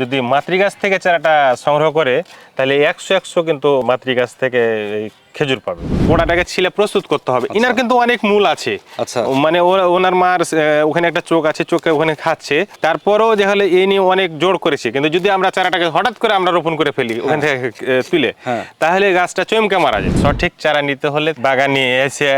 যদি মাতৃগাছ থেকে চারাটা সংগ্রহ করে তাহলে একশো একশো কিন্তু মাতৃগাছ থেকে খেজুর পাবে। গোড়াটাকে ছিলে প্রস্তুত করতে হবে। ইনার কিন্তু অনেক মূল আছে। আচ্ছা। মানে ওনার মার ওখানে একটা চোখ আছে চোখে ওখানে খাচ্ছে। তারপরেও যে হলে এই নিয়ে অনেক জোর করেছে। কিন্তু যদি আমরা চারাটাকে হঠাৎ করে আমরা রোপণ করে ফেলি ওখান থেকে তুলে হ্যাঁ। তাহলে গাছটা চমকে মারা যায়। সঠিক চারা নিতে হলে বাগানে এসে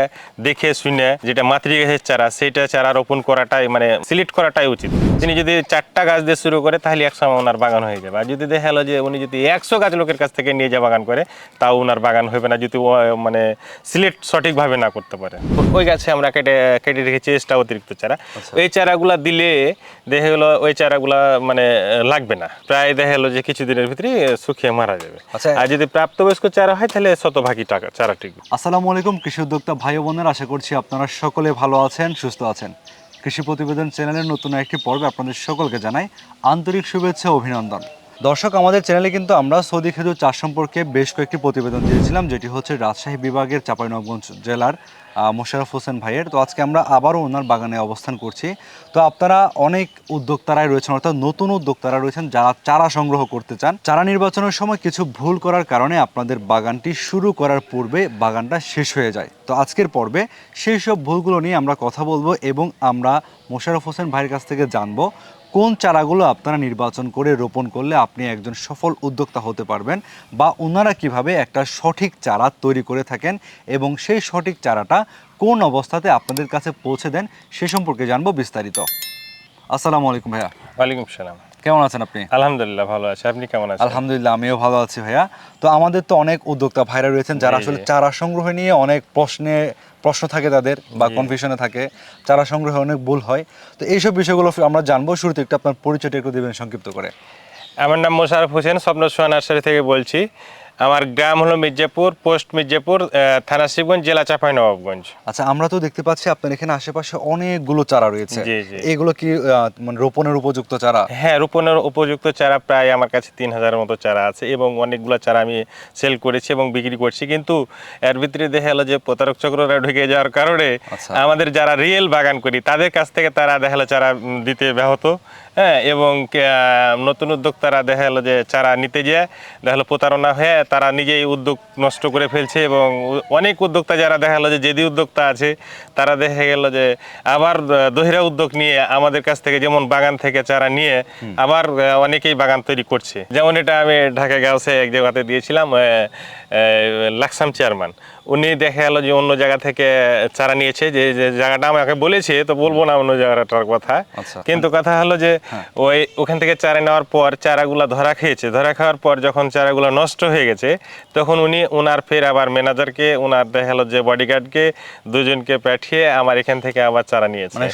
দেখে শুনে যেটা মাতৃগাছের চারা সেটা চারা রোপণ করাটাই মানে সিলেক্ট করাটাই উচিত। তিনি যদি চারটা গাছ দিয়ে শুরু করে তাহলে একসময় ওনার বাগান হয়ে যাবে। আর যদি দেখা যে উনি যদি একশো গাছ লোকের কাছ থেকে নিয়ে যা বাগান করে তাও ওনার বাগান হবে না। যদি মানে সিলেক্ট সঠিকভাবে না করতে পারে। ওই গাছে আমরা কেটে কেটে রেখেছি এক্সট্রা অতিরিক্ত চারা। এই চারাগুলা দিলে দেখা গেলো ওই চারাগুলা মানে লাগবে না। প্রায় দেখা গেলো যে কিছুদিনের ভিতরে শুকিয়ে মারা যাবে। আচ্ছা। আর যদি প্রাপ্তবয়স্ক চারা হয় তাহলে শতভাগী টাকা চারা টিকবে। আসসালামু আলাইকুম কৃষি উদ্যোক্তা ভাই বোনের আশা করছি আপনারা সকলে ভালো আছেন সুস্থ আছেন। কৃষি প্রতিবেদন চ্যানেলের নতুন একটি পর্বে আপনাদের সকলকে জানাই আন্তরিক শুভেচ্ছা অভিনন্দন। দর্শক, আমাদের চ্যানেলে কিন্তু আমরা সৌদি খেজুর চাষ সম্পর্কে বেশ কয়েকটি প্রতিবেদন দিয়েছিলাম, যেটি হচ্ছে রাজশাহী বিভাগের চাঁপাইনবাবগঞ্জ জেলার মোশারফ হোসেন ভাইয়ের। তো আজকে আমরা আবারও ওনার বাগানে অবস্থান করছি। তো আপনারা অনেক উদ্যোক্তারাই রয়েছেন, অর্থাৎ নতুন উদ্যোক্তারা রয়েছেন যারা চারা সংগ্রহ করতে চান। চারা নির্বাচনের সময় কিছু ভুল করার কারণে আপনাদের বাগানটি শুরু করার পূর্বে বাগানটা শেষ হয়ে যায়। তো আজকের পর্বে সেই সব ভুলগুলো নিয়ে আমরা কথা বলব এবং আমরা মোশারফ হোসেন ভাইয়ের কাছ থেকে জানব কোন চারাগুলো আপনারা নির্বাচন করে রোপণ করলে আপনি একজন সফল উদ্যোক্তা হতে পারবেন বা ওনারা কীভাবে একটা সঠিক চারা তৈরি করে থাকেন এবং সেই সঠিক চারাটা কোন অবস্থাতে আপনাদের কাছে পৌঁছে দেন সে সম্পর্কে জানব বিস্তারিত। আসসালামু আলাইকুম ভাইয়া। ওয়ালাইকুম সালাম। কেমন আছেন আপনি? আলহামদুলিল্লাহ ভালো আছি। আপনি কেমন আছেন? আলহামদুলিল্লাহ আমিও ভালো আছি ভাইয়া। তো আমাদের তো অনেক উদ্যোক্তা ভাইরা রয়েছেন যারা আসলে চারা সংগ্রহ নিয়ে অনেক প্রশ্নে প্রশ্ন থাকে তাদের বা কনফিউশনে থাকে। চারা সংগ্রহে অনেক ভুল হয়। তো এইসব বিষয়গুলো আমরা জানব। শুরুতে একটু আপনার পরিচয়টা একটু দেবেন সংক্ষিপ্ত করে। আমার নাম মোশারফ হোসেন স্বপ্ন সোয়া নার্সারি থেকে বলছি। আমার গ্রাম হলো মির্জাপুর পোস্ট মির্জাপুর থানা শিবগঞ্জ জেলা চাপাই নবাবগঞ্জ আচ্ছা আমরা তো দেখতে পাচ্ছি আপনার এখানে আশেপাশে অনেকগুলো চারা রয়েছে। এগুলো কি মানে রোপণের উপযুক্ত চারা? হ্যাঁ রোপণের উপযুক্ত চারা প্রায় আমার কাছে তিন হাজারের মতো চারা আছে এবং অনেকগুলো চারা আমি সেল করেছি এবং বিক্রি করছি। কিন্তু এর ভিতরে দেখা গেলো যে প্রতারক চক্ররা ঢুকে যাওয়ার কারণে আচ্ছা। আমাদের যারা রিয়েল বাগান করি তাদের কাছ থেকে তারা দেখা গেলো চারা দিতে ব্যাহত। হ্যাঁ এবং নতুন উদ্যোক্তারা দেখা গেলো যে চারা নিতে যায়। দেখা গেলো প্রতারণা হয়ে তারা নিজেই উদ্যোগ নষ্ট করে ফেলছে এবং অনেক উদ্যোক্তা যারা দেখা গেলো যে যেদি উদ্যোক্তা আছে তারা দেখা গেল যে আবার দহিরা উদ্যোগ নিয়ে আমাদের কাছ থেকে যেমন বাগান থেকে চারা নিয়ে আবার অনেকেই বাগান তৈরি করছে। যেমন এটা আমি ঢাকা গাউসে এক জায়গাতে দিয়েছিলাম লাকসাম চেয়ারম্যান। উনি দেখা গেল যে অন্য জায়গা থেকে চারা নিয়েছে যে যে জায়গাটা আমাকে বলেছে তো বলব না অন্য জায়গাটার কথা। আচ্ছা। কিন্তু কথা হলো যে ওই ওখান থেকে চারা নেওয়ার পর চারাগুলা ধরা খেয়েছে। ধরা খাওয়ার পর যখন চারাগুলো নষ্ট হয়ে গেছে তখন উনি ওনার ফের আবার ম্যানেজারকে ওনার দেখা গেলো যে বডিগার্ডকে দুজনকে পাঠিয়ে আমার এখান থেকে আবার চারা নিয়েছে। মানে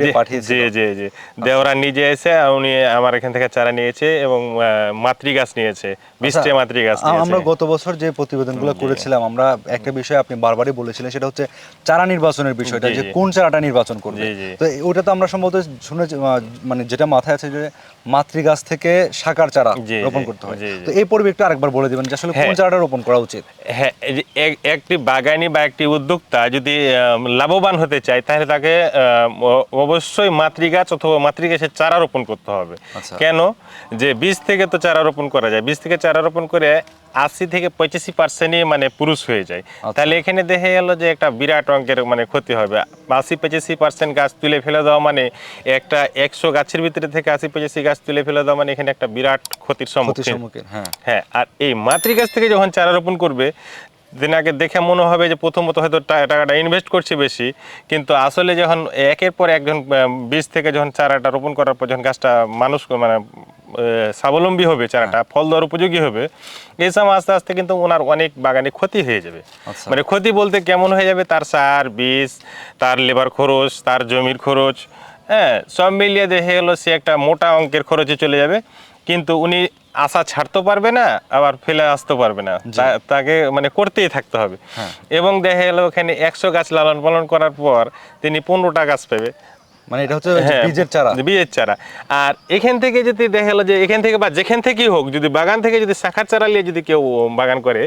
জি, জি জি জি। দেওরা নিজে এসে উনি আমার এখান থেকে চারা নিয়েছে এবং আহ, মাতৃ গাছ নিয়েছে বিশটে আচ্ছা, মাতৃ গাছ আ- আমরা গত বছর যে প্রতিবেদনগুলো করেছিলাম আমরা একটা বিষয় আপনি বারবারই বলেছিলেন সেটা হচ্ছে চারা নির্বাচনের বিষয়টা যে কোন চারাটা নির্বাচন করবে। তো ওটা তো আমরা সম্ভবত আহ, মানে যেটা মাথায় আছে যে মাতৃগাছ থেকে শাকার চারা রোপণ করতে হয়। তো এই পর্বে একটু আরেকবার বলে দিবেন যে আসলে কোন হ্যাঁ। চারাটা রোপণ করা উচিত হ্যাঁ একটি বাগানি বা একটি উদ্যোক্তা যদি লাভবান হতে চায় তাহলে তাকে অবশ্যই মাতৃগাছ অথবা মাতৃগাছের চারা রোপণ করতে হবে আচ্ছা। কেন যে বীজ থেকে তো চারা রোপণ করা যায় বীজ থেকে চারা রোপণ করে আশি থেকে পঁচাশি পার্সেন্টই মানে পুরুষ হয়ে যায়। আচ্ছা। তাহলে এখানে দেখে গেল যে একটা বিরাট অঙ্কের মানে ক্ষতি হবে। আশি পঁচাশি পার্সেন্ট গাছ তুলে ফেলে দেওয়া মানে একটা একশো গাছের ভিতরে থেকে আশি পঁচাশি গাছ তুলে ফেলে দেওয়া মানে এখানে একটা বিরাট ক্ষতির সম্মুখীন। হ্যাঁ। হ্যাঁ আর এই মাতৃ গাছ থেকে যখন চারা রোপণ করবে দিনাকে দেখে মনে হবে যে প্রথমত হয়তো টাকাটা ইনভেস্ট করছে বেশি কিন্তু আসলে যখন একের পর একজন বীজ থেকে যখন চারাটা রোপণ করার পর যখন গাছটা মানুষ মানে স্বাবলম্বী হবে চারাটা ফল দেওয়ার উপযোগী হবে এই সময় আস্তে আস্তে কিন্তু ওনার অনেক বাগানে ক্ষতি হয়ে যাবে। আচ্ছা। মানে ক্ষতি বলতে কেমন হয়ে যাবে? তার সার বীজ তার লেবার খরচ তার জমির খরচ হ্যাঁ সব মিলিয়ে দেখে গেলো সে একটা মোটা অঙ্কের খরচে চলে যাবে। কিন্তু উনি আশা ছাড়তে পারবে না আবার ফেলে আসতে পারবে না। তাকে মানে করতেই থাকতে হবে। হ্যাঁ। এবং দেখা গেল ওখানে একশো গাছ লালন পালন করার পর তিনি পনেরোটা গাছ পাবে। মানে এটা হচ্ছে হ্যাঁ, বীজের চারা। বীজের চারা। আর এখান থেকে যদি দেখা গেলো যে এখান থেকে বা যেখান থেকেই হোক যদি বাগান থেকে যদি শাখার চারা নিয়ে যদি কেউ বাগান করে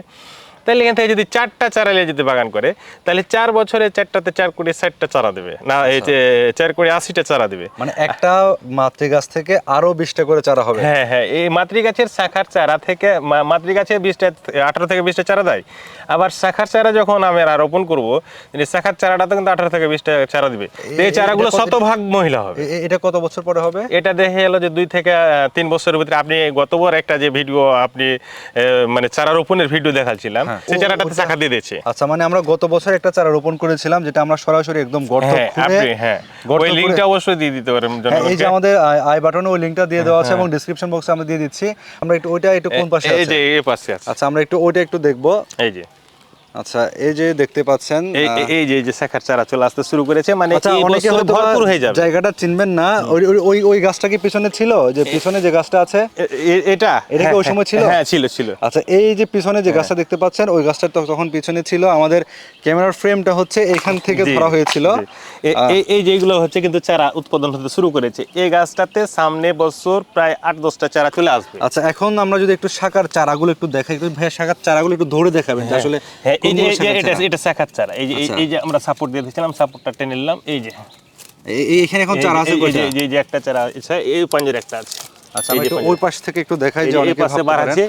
তাহলে এখান থেকে যদি চারটা চারা নিয়ে যদি বাগান করে তাহলে চার বছরে চারটাতে চার কোটি ষাটটা চারা দেবে। না এই যে চার কোটি আশিটা চারা দেবে। মানে একটা মাতৃ গাছ থেকে আরও বিশটা করে চারা হবে। হ্যাঁ হ্যাঁ এই মাতৃগাছের শাখার চারা থেকে মাতৃগাছে বিশটা আঠারো থেকে বিশটা চারা দেয়। আবার শাখার চারা যখন আমরা রোপণ করব শাখার চারাটা তো কিন্তু আঠারো থেকে বিশটা চারা দিবে। এই চারাগুলো শতভাগ মহিলা হবে। এটা কত বছর পরে হবে? এটা দেখে এলো যে দুই থেকে তিন বছরের ভিতরে। আপনি গতবার একটা যে ভিডিও আপনি মানে চারা রোপণের ভিডিও দেখাচ্ছিলাম হ্যাঁ। সেই চারাটাতে শাখা দিয়ে দিয়েছে। আচ্ছা মানে আমরা গত বছর একটা চারা রোপণ করেছিলাম যেটা আমরা সরাসরি একদম গর্ত হ্যাঁ খুঁড়ে আপনি হ্যাঁ। ওই লিংকটা অবশ্যই দিয়ে দিতে পারেন হ্যাঁ, এই যে আমাদের আই বাটনে ওই লিংকটা দিয়ে দেওয়া আছে এবং ডেসক্রিপশন বক্সে আমরা দিয়ে দিচ্ছি। আমরা একটু ওইটা একটু কোন পাশে এই যে এই পাশে আছে। আচ্ছা আমরা একটু ওইটা একটু দেখব। এই যে। আচ্ছা এই যে দেখতে পাচ্ছেন এই যে যে শাখার চারা চলে আসতে শুরু করেছে মানে আচ্ছা অনেকে ভরপুর হয়ে যাবে। জায়গাটা চিনবেন না। ওই ওই- গাছটা কি পিছনে ছিল? যে পিছনে যে গাছটা আছে? এটা? এটা কি হ্যাঁ, ওই সময় ছিল? হ্যাঁ ছিল ছিল। আচ্ছা এই যে পিছনে হ্যাঁ। যে গাছটা দেখতে পাচ্ছেন ওই গাছটা তো তখন পিছনে ছিল। আমাদের ক্যামেরার ফ্রেমটা হচ্ছে এখান থেকে ধরা হয়েছিল। এই- এই যেগুলো হচ্ছে কিন্তু চারা উৎপাদন হতে শুরু করেছে। এই গাছটাতে সামনে বছর প্রায় আট দশটা চারা চলে আসবে। আচ্ছা এখন আমরা যদি একটু শাখার চারাগুলো একটু দেখাই একটু ভাইয়া শাখার চারাগুলো একটু ধরে দেখাবেন আসলে হ্যাঁ এই যে এটা এটা শাখার চারা এই যে এই- আচ্ছা। যে আমরা সাপোর্ট দিয়ে দিয়েছিলাম সাপোর্টটা টেনে নিলাম এই যে। এখানে এখন চারা আছে এই- যে- একটা চারা আছে এই পাঞ্জের একটা আছে। আচ্ছা। ওই পাশ থেকে একটু দেখাই যে অনেক পাশে বাড়াচ্ছে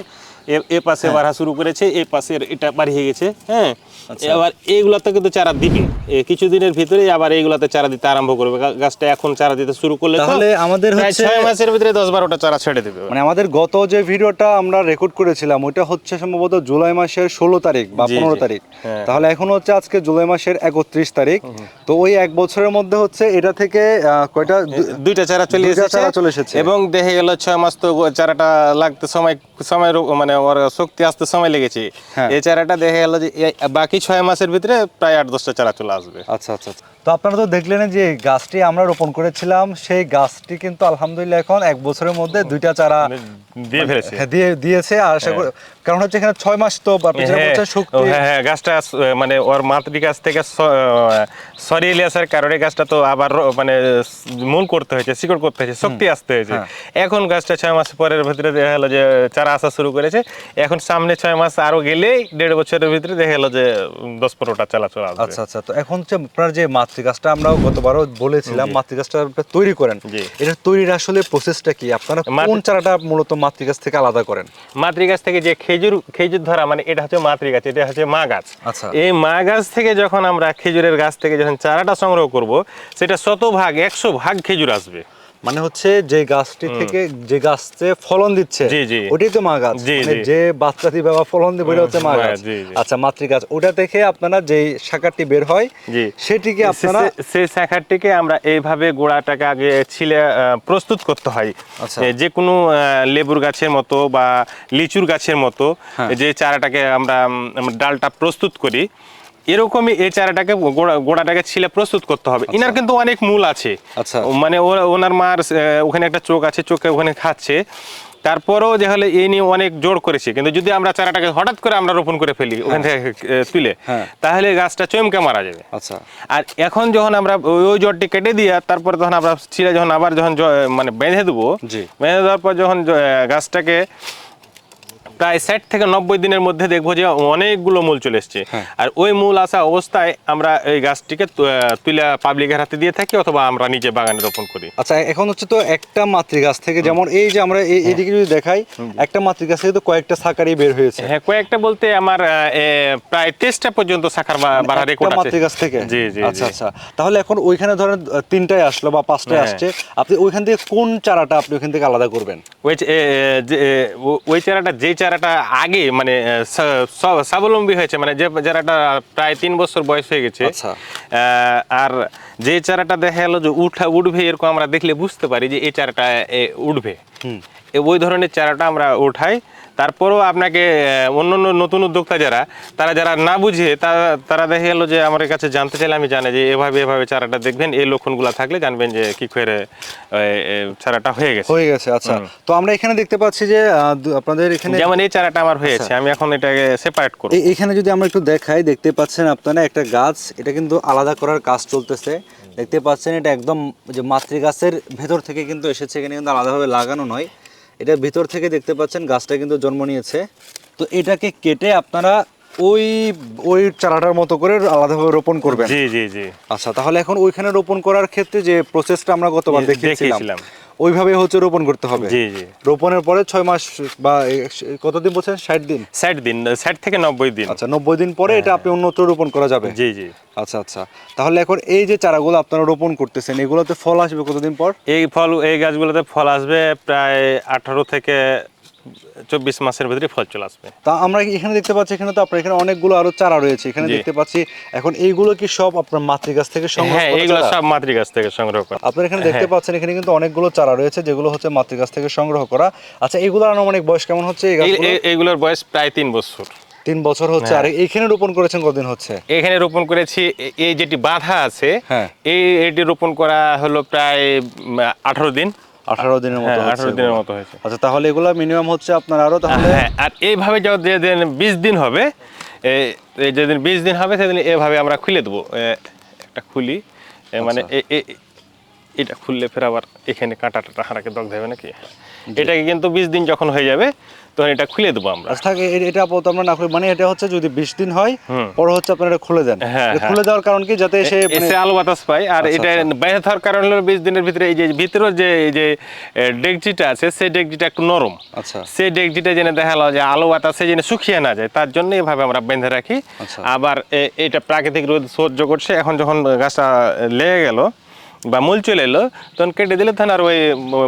এ- এ পাশে বাড়া শুরু করেছে এই পাশের এটা বাড়িয়ে গেছে হ্যাঁ। আচ্ছা। এবার এইগুলাতে কিন্তু চারা দিবে। কিছুদিনের ভিতরে আবার এইগুলাতে চারা দিতে আরম্ভ করবে। গাছটা এখন চারা দিতে শুরু করলে তাহলে আমাদের হচ্ছে- ছয় মাসের ভিতরে দশ বারোটা চারা ছেড়ে দেবে। মানে আমাদের গত যে ভিডিওটা আমরা রেকর্ড করেছিলাম ওইটা হচ্ছে সম্ভবত জুলাই মাসের ষোলো তারিখ বা পনেরো তারিখ। হ্যাঁ। তাহলে এখন হচ্ছে আজকে জুলাই মাসের একত্রিশ তারিখ। তো ওই এক বছরের মধ্যে হচ্ছে এটা থেকে কয়টা দুইটা চারা চলে এসেছে চারা চলে এসেছে। এবং দেখে গেল ছয় মাস তো চারাটা লাগতে সময় সময় মানে ওর শক্তি আসতে সময় লেগেছে। হ্যাঁ। এই চারাটা দেখে গেল যে এ- বাকি ছয় মাসের ভিতরে প্রায় আট দশটা চারা চলে আসবে। আচ্ছা আচ্ছা আচ্ছা। তো আপনারা তো দেখলেন যে গাছটি আমরা রোপণ করেছিলাম সেই গাছটি কিন্তু আলহামদুলিল্লাহ এখন এক বছরের মধ্যে দুইটা চারা মানে দিয়ে ফেলেছে। হ্যাঁ, দিয়ে দিয়েছে। আর আশা করি কারণ হচ্ছে এখানে ছয় মাস তো হ্যাঁ, হ্যাঁ হ্যাঁ গাছটা মানে ওর মাতৃ গাছ থেকে সরিয়ে আসার কারণে গাছটা তো আবার মানে মূল করতে হয়েছে শিকড় করতে হয়েছে শক্তি আসতে হয়েছে। হ্যাঁ। এখন গাছটা ছয় মাস পরের ভিতরে দেখা গেলো যে চারা আসা শুরু করেছে। এখন সামনে ছয় মাস আরও গেলেই দেড় বছরের ভিতরে দেখা গেলো যে দশ পনেরোটা চালা চলে আসবে। আচ্ছা আচ্ছা তো এখন হচ্ছে আপনার যে মাতৃ গাছটা আমরা গতবারও বলেছিলাম মাতৃ গাছটা তৈরি করেন। এটা তৈরির আসলে প্রসেসটা কি? আপনারা মাতৃ- কোন চারাটা মূলত মাতৃগাছ থেকে আলাদা করেন? মাতৃ গাছ থেকে যে খেজুর খেজুর ধরা মানে এটা হচ্ছে মাতৃ গাছ এটা হচ্ছে মা গাছ আচ্ছা। এই মা গাছ থেকে যখন আমরা খেজুরের গাছ থেকে যখন চারাটা সংগ্রহ করব সেটা শতভাগ একশো ভাগ খেজুর আসবে মানে হচ্ছে যে গাছটি থেকে যে গাছে ফলন দিচ্ছে। ওটাই তো মা গাছ মানে যে বাচ্চা দিবে বা ফলন দিবে ওটা হচ্ছে মা গাছ গাছ। আচ্ছা মাতৃগাছ ওটা থেকে আপনারা যে শাখাটি বের হয় জি সেটিকে আপনারা সেই শাখাটিকে আমরা এইভাবে গোড়াটাকে আগে ছিলে প্রস্তুত করতে হয় আচ্ছা। যে কোনো লেবুর গাছের মতো বা লিচুর গাছের মতো হ্যাঁ। যে চারাটাকে আমরা ডালটা প্রস্তুত করি এরকমই এই চারাটাকে গোড়াটাকে ছিলে প্রস্তুত করতে হবে। ইনার কিন্তু অনেক মূল আছে। আচ্ছা। মানে ওনার মার ওখানে একটা চোখ আছে চোখে ওখানে খাচ্ছে। তারপরেও যে হলে এই নিয়ে অনেক জোর করেছে। কিন্তু যদি আমরা চারাটাকে হঠাৎ করে আমরা রোপণ করে ফেলি ওখান থেকে তুলে হ্যাঁ। তাহলে গাছটা চমকে মারা যাবে। আচ্ছা। আর এখন যখন আমরা ওই জটটি কেটে দিয়ে তারপরে তখন আমরা ছিঁড়ে যখন আবার যখন মানে বেঁধে দেবো বেঁধে দেওয়ার পর যখন গাছটাকে প্রায় ষাট থেকে নব্বই দিনের মধ্যে দেখব যে অনেকগুলো মূল চলে এসছে। হ্যাঁ। আর ওই মূল আসা অবস্থায় আমরা এই গাছটিকে তুলে পাবলিকের হাতে দিয়ে থাকি অথবা আমরা নিজে বাগানে রোপণ করি। আচ্ছা এখন হচ্ছে তো একটা মাতৃগাছ থেকে যেমন এই যে আমরা এই- এইদিকে যদি দেখাই একটা মাতৃগাছ থেকে তো কয়েকটা শাখারই বের হয়েছে। হ্যাঁ কয়েকটা বলতে আমার প্রায় তেইশটা পর্যন্ত শাখার বা- বাড়া রেকর্ড আছে। মাতৃগাছ থেকে? জি জি আচ্ছা আচ্ছা। তাহলে এখন ওইখানে ধরেন তিনটায় আসলো বা পাঁচটায় হ্যাঁ। আসছে। আপনি ওইখান থেকে কোন চারাটা আপনি ওইখান থেকে আলাদা করবেন? ওই যে, ওই চারাটা যে চারাটা আগে মানে স্বাবলম্বী হয়েছে মানে যে যারাটা প্রায় তিন বছর বয়স হয়ে গেছে আচ্ছা। আর যে চারাটা দেখা গেলো যে উঠা উঠবে এরকম আমরা দেখলে বুঝতে পারি যে এই চারাটা উঠবে ওই ধরনের চারাটা আমরা উঠাই তারপরেও আপনাকে অন্য অন্য নতুন উদ্যোক্তা যারা তারা যারা না বুঝে তারা তারা দেখা গেলো যে আমার কাছে জানতে চাইলে আমি জানি যে এভাবে এভাবে চারাটা দেখবেন এই লক্ষণগুলো থাকলে জানবেন যে কি করে চারাটা হয়ে গেছে। হয়ে গেছে আচ্ছা। তো আমরা এখানে দেখতে পাচ্ছি যে আপনাদের এখানে যেমন এই চারাটা আমার হয়েছে আমি এখন এটাকে সেপারেট করব। এই- এখানে যদি আমরা একটু দেখাই দেখতে পাচ্ছেন আপনারা একটা গাছ এটা কিন্তু আলাদা করার কাজ চলতেছে। দেখতে পাচ্ছেন এটা একদম যে মাতৃগাছের ভেতর থেকে কিন্তু এসেছে এখানে কিন্তু আলাদাভাবে লাগানো নয়। এটা ভিতর থেকে দেখতে পাচ্ছেন গাছটা কিন্তু জন্ম নিয়েছে। তো এটাকে কেটে আপনারা ওই ওই চারাটার মতো করে আলাদাভাবে রোপণ করবেন। জি জি জি। আচ্ছা তাহলে এখন ওইখানে রোপণ করার ক্ষেত্রে যে প্রসেসটা আমরা গতবার দেখিয়েছিলাম। ওইভাবে হচ্ছে রোপণ করতে হবে। জি জি। রোপণের পরে ছয় মাস বা কতদিন বলছেন? ষাট দিন? ষাট দিন ষাট থেকে নব্বই দিন। আচ্ছা নব্বই দিন পরে এটা আপনি অন্যত্র রোপণ করা যাবে? জি জি। আচ্ছা আচ্ছা। তাহলে এখন এই যে চারাগুলো আপনারা রোপণ করতেছেন এগুলোতে ফল আসবে কতদিন পর? এই ফল এই গাছগুলোতে ফল আসবে প্রায় আঠারো থেকে চব্বিশ মাসের ভিতরে ফল চলে আসবে। তা আমরা এখানে দেখতে পাচ্ছি এখানে তো আপনার এখানে অনেকগুলো আরও চারা রয়েছে। এখানে দেখতে পাচ্ছি এখন এইগুলো কি সব আপনার মাতৃগাছ থেকে সংগ্রহ হ্যাঁ এইগুলো সব মাতৃ গাছ থেকে সংগ্রহ করা। আপনারা এখানে দেখতে হ্যাঁ। পাচ্ছেন এখানে কিন্তু অনেকগুলো চারা রয়েছে যেগুলো হচ্ছে মাতৃগাছ থেকে সংগ্রহ করা। আচ্ছা এইগুলোর আনুমানিক বয়স কেমন হচ্ছে এইগুলোর বয়স প্রায় তিন বছর। তিন বছর হচ্ছে আর হ্যাঁ। এইখানে রোপণ করেছেন কতদিন হচ্ছে? এখানে রোপণ করেছি এই যেটি বাধা আছে হ্যাঁ। এই এটি রোপণ করা হলো প্রায় আঠারো দিন। আঠারো দিনের মতো হ্যাঁ আঠারো দিনের মতো হয়েছে। আচ্ছা তাহলে এগুলো মিনিমাম হচ্ছে আপনার আরও তাহলে হ্যাঁ আর এইভাবে যেদিন বিশ দিন হবে যেদিন বিশ দিন হবে সেদিন এভাবে আমরা খুলে দেবো। একটা খুলি। মানে আচ্ছা। এটা খুললে ফের আবার এখানে কাঁটা টাটা হারাকে দগ্ধ হবে নাকি? এটাকে কিন্তু বিশ দিন যখন হয়ে যাবে তখন এটা খুলে দেবো আমরা। আচ্ছা থাকে এটা আপাতত আমরা না খুলে মানে এটা হচ্ছে যদি বিশ দিন হয় পরে হচ্ছে আপনারা এটা খুলে দেন। হ্যাঁ, হ্যাঁ। খুলে দেওয়ার কারণ কি? যাতে সে এসে আলো বাতাস পায়। আর আচ্ছা, এটা আচ্ছা। বাইরে থাকার কারণ হলো বিশ দিনের ভিতরে এই যে ভিতরের যে এই যে এ, ডেকচিটা আছে সেই ডেকচিটা একটু নরম। আচ্ছা। সেই ডেকচিটা যেন দেখা গেলো যে আলো বাতাসে যেন শুকিয়ে না যায় তার জন্য এভাবে আমরা বেঁধে রাখি। আবার এটা প্রাকৃতিক রোদ সহ্য করছে। এখন যখন গাছটা লেগে গেল বা মূল চলে এলো তখন কেটে দিলে তখন আর ওই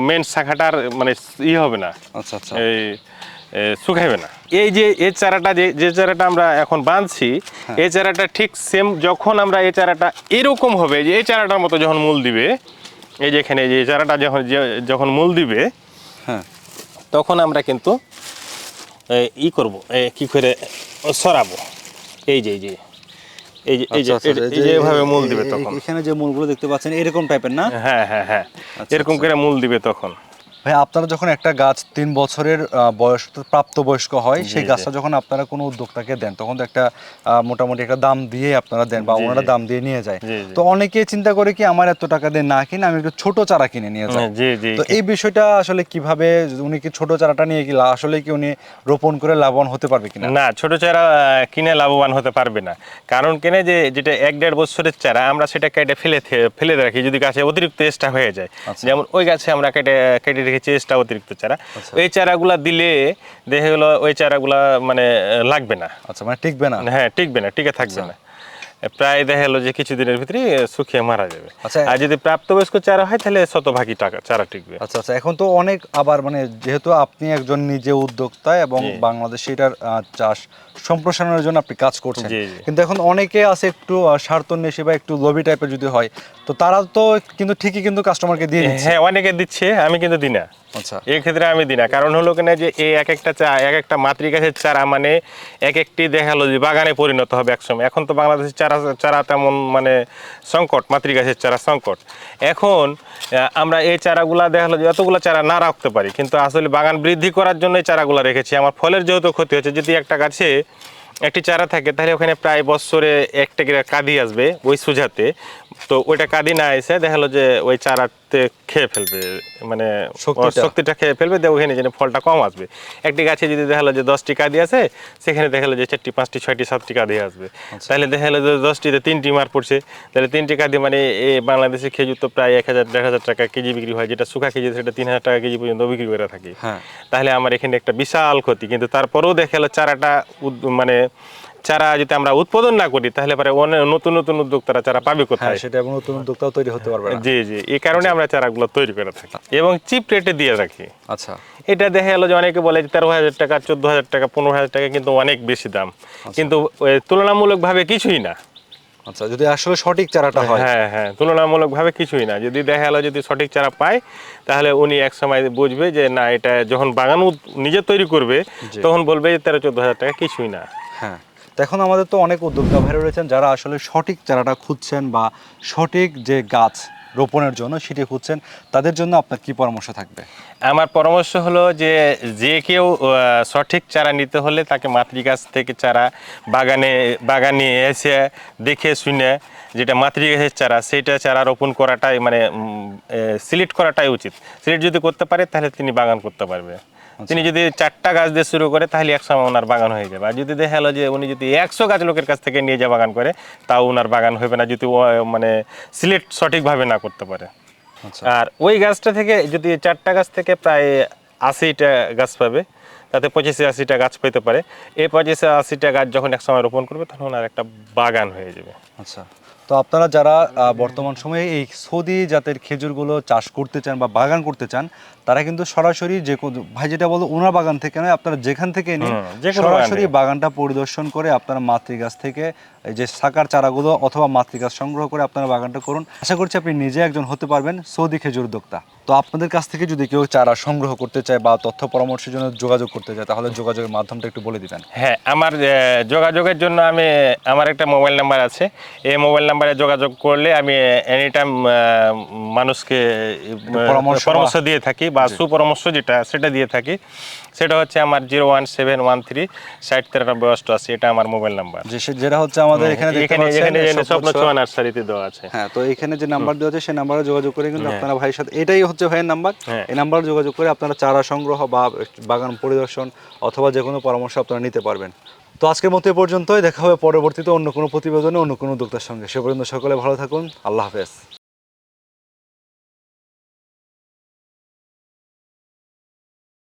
মেন শাখাটার মানে ই হবে না। আচ্ছা আচ্ছা। এই শুকাইবে না। এই যে এই চারাটা যে যে চারাটা আমরা এখন বাঁধছি হ্যাঁ। এই চারাটা ঠিক সেম যখন আমরা এই চারাটা এরকম হবে যে এই চারাটার মতো যখন মূল দিবে এই যে এখানে যে চারাটা যখন যখন মূল দিবে হ্যাঁ। তখন আমরা কিন্তু ই করব কি করে সরাবো। এই যে এই যে এই যে এই যে আচ্ছা, আচ্ছা, এই যে এভাবে মূল দিবে তখন। এখানে যে মূলগুলো দেখতে পাচ্ছেন এরকম টাইপের না? হ্যাঁ হ্যাঁ হ্যাঁ। আচ্ছা, এরকম করে মূল দিবে তখন। ভাই আপনারা যখন একটা গাছ তিন বছরের বয়স প্রাপ্ত বয়স্ক হয় সেই গাছটা যখন আপনারা কোনো উদ্যোক্তাকে দেন তখন তো একটা মোটামুটি একটা দাম দিয়ে আপনারা দেন বা ওনারা দাম দিয়ে নিয়ে যায়। তো অনেকে চিন্তা করে কি আমার এত টাকা দিয়ে না কিনে আমি একটু ছোট চারা কিনে নিয়ে যাই। তো এই বিষয়টা আসলে কীভাবে উনি কি ছোট চারাটা নিয়ে কি আসলে কি উনি রোপণ করে লাভবান হতে পারবে কিনা? না ছোট চারা কিনে লাভবান হতে পারবে না। কারণ কেনে যে যেটা এক দেড় বছরের চারা আমরা সেটা কেটে ফেলে ফেলে রাখি যদি গাছে অতিরিক্ত এক্সট্রা হয়ে যায়। আচ্ছা। যেমন ওই গাছে আমরা কেটে কেটে রেখেছি এক্সট্রা অতিরিক্ত চারা আচ্ছা। ওই চারাগুলা দিলে দেখা গেলো ওই চারাগুলা মানে লাগবে না আচ্ছা মানে টিকবে না হ্যাঁ টিকবে না টিকে থাকবে। না প্রায় দেখা গেলো যে কিছুদিনের ভিতরে শুকিয়ে মারা যাবে আচ্ছা। আর যদি প্রাপ্তবয়স্ক চারা হয় তাহলে শতভাগী টাকা চারা টিকবে আচ্ছা আচ্ছা এখন তো অনেক আবার মানে যেহেতু আপনি একজন নিজে উদ্যোক্তা এবং। বাংলাদেশে এটার চাষ সম্প্রসারণের জন্য আপনি কাজ করছেন। কিন্তু এখন অনেকে আছে একটু স্বার্থন্বেষী বা একটু লোভী টাইপের যদি হয় তো তারা তো কিন্তু ঠিকই কিন্তু কাস্টমারকে দিয়ে হ্যাঁ অনেকে দিচ্ছে আমি কিন্তু দিই না আচ্ছা। এই ক্ষেত্রে আমি দিই না। কারণ হলো কিনা যে এই এক একটা চা, এক একটা মাতৃগাছের চারা মানে এক একটি দেখাল যে বাগানে পরিণত হবে একসময়। এখন তো বাংলাদেশের চারা চারা তেমন মানে সংকট মাতৃগাছের চারা সংকট। এখন আমরা এই চারাগুলা দেখাল যে এতগুলো চারা না রাখতে পারি। কিন্তু আসলে বাগান বৃদ্ধি করার জন্য এই চারাগুলো রেখেছি। আমার ফলের যেহেতু ক্ষতি হচ্ছে, যদি একটা গাছে একটি চারা থাকে, তাহলে ওখানে প্রায় বছরে একটা কাঁদি আসবে ওই সুঝাতে তো ওইটা কাঁদি না এসে দেখাল যে ওই চারাতে খেয়ে ফেলবে মানে শক্তিটা। খেয়ে ফেলবে দিয়ে ওখানে যেন ফলটা কম আসবে। একটি গাছে যদি দেখাল যে দশটি কাঁদি আছে সেখানে দেখাল যে চারটি পাঁচটি ছয়টি সাতটি কাঁদি আসবে। আচ্ছা। তাহলে দেখাল যে দশটিতে তিনটি মার পড়ছে। তাহলে তিনটি কাঁদি মানে এই বাংলাদেশে খেজুর তো প্রায় এক হাজার দেড় হাজার টাকা কেজি বিক্রি হয় যেটা শুকা কেজি সেটা তিন হাজার টাকা কেজি পর্যন্ত বিক্রি করে থাকি। হ্যাঁ। তাহলে আমার এখানে একটা বিশাল ক্ষতি কিন্তু তারপরেও দেখা গেলো চারাটা মানে চারা যদি আমরা উৎপাদন না করি তাহলে পরে অনেক নতুন নতুন উদ্যোক্তারা চারা পাবে হ্যাঁ কোথায়? সেটা এবং নতুন উদ্যোক্তাও তৈরি হতে পারবে জি জি এই কারণে আমরা চারাগুলো তৈরি করে থাকি এবং চিপ রেটে দিয়ে রাখি। আচ্ছা। এটা দেখা গেলো যে অনেকে বলে যে তেরো হাজার টাকা চোদ্দ হাজার টাকা পনেরো হাজার টাকা কিন্তু অনেক বেশি দাম। কিন্তু ওই তুলনামূলকভাবে কিছুই না। আচ্ছা যদি আসলে সঠিক চারাটা হয়। হ্যাঁ হ্যাঁ তুলনামূলকভাবে কিছুই না। যদি দেখা গেলো যদি সঠিক চারা পায় তাহলে উনি এক সময় বুঝবে যে না এটা যখন বাগান নিজে তৈরি করবে তখন বলবে যে তেরো চোদ্দ হাজার টাকা কিছুই না। হ্যাঁ। তো এখন আমাদের তো অনেক উদ্যোক্তা ভাইরা রয়েছেন যারা আসলে সঠিক চারাটা খুঁজছেন বা সঠিক যে গাছ রোপণের জন্য সেটি খুঁজছেন, তাদের জন্য আপনার কি পরামর্শ থাকবে? আমার পরামর্শ হলো যে যে কেউ সঠিক চারা নিতে হলে তাকে মাতৃগাছ থেকে চারা বাগানে বাগানে এসে দেখে শুনে যেটা মাতৃগাছের চারা, সেইটা চারা রোপণ করাটাই মানে সিলেক্ট করাটাই উচিত। সিলেক্ট যদি করতে পারে, তাহলে তিনি বাগান করতে পারবে। তিনি যদি চারটা গাছ দিয়ে শুরু করে তাহলে এক সময় ওনার বাগান হয়ে যাবে। আর যদি দেখা গেলো যে উনি যদি একশো গাছ লোকের কাছ থেকে নিয়ে যা বাগান করে তাও ওনার বাগান হবে না যদি মানে সিলেক্ট সঠিকভাবে না করতে পারে। আচ্ছা। আর ওই গাছটা থেকে যদি চারটা গাছ থেকে প্রায় আশিটা গাছ পাবে তাতে পঁচিশে আশিটা গাছ পেতে পারে। এই পঁচিশে আশিটা গাছ যখন এক সময় রোপণ করবে তখন ওনার একটা বাগান হয়ে যাবে। আচ্ছা। তো আপনারা যারা বর্তমান সময়ে এই সৌদি জাতের খেজুরগুলো চাষ করতে চান বা বাগান করতে চান তারা কিন্তু সরাসরি যে ভাই যেটা বলো ওনার বাগান থেকে নয় আপনারা যেখান থেকে নিন সরাসরি বাগানটা পরিদর্শন করে আপনারা মাতৃগাছ থেকে এই যে সাকার চারাগুলো অথবা মাতৃগাছ সংগ্রহ করে আপনারা বাগানটা করুন। আশা করছি আপনি নিজে একজন হতে পারবেন সৌদি খেজুর উদ্যোক্তা। তো আপনাদের কাছ থেকে যদি কেউ চারা সংগ্রহ করতে চায় বা তথ্য পরামর্শের জন্য যোগাযোগ করতে চায় তাহলে যোগাযোগের মাধ্যমটা একটু বলে দিবেন। হ্যাঁ আমার যোগাযোগের জন্য আমি আমার একটা মোবাইল নাম্বার আছে। এই মোবাইল নাম্বারে যোগাযোগ করলে আমি এনি টাইম মানুষকে পরামর্শ দিয়ে থাকি বা সুপরামর্শ যেটা সেটা দিয়ে থাকি। সেটা হচ্ছে আমার zero one seven one three ষাট তিরানব্বই অষ্টআশি এটা আমার মোবাইল নাম্বার। যে যেটা হচ্ছে আমাদের এখানে এখানে যে স্বপ্ন ছোঁয়া নার্সারিতে দেওয়া আছে। হ্যাঁ তো এখানে যে নাম্বার দেওয়া আছে সেই নাম্বারে যোগাযোগ করে কিন্তু হ্যাঁ। আপনারা ভাইয়ের সাথে এটাই হচ্ছে ভাইয়ের নাম্বার। হ্যাঁ। এই নাম্বার যোগাযোগ করে আপনারা চারা সংগ্রহ বা বাগান পরিদর্শন অথবা যে কোনো পরামর্শ আপনারা নিতে পারবেন। তো আজকের মতো এ পর্যন্তই। দেখা হবে পরবর্তীতে অন্য কোনো প্রতিবেদনে অন্য কোনো উদ্যোক্তার সঙ্গে। সে পর্যন্ত সকলে ভালো থাকুন। আল্লাহ হাফেজ।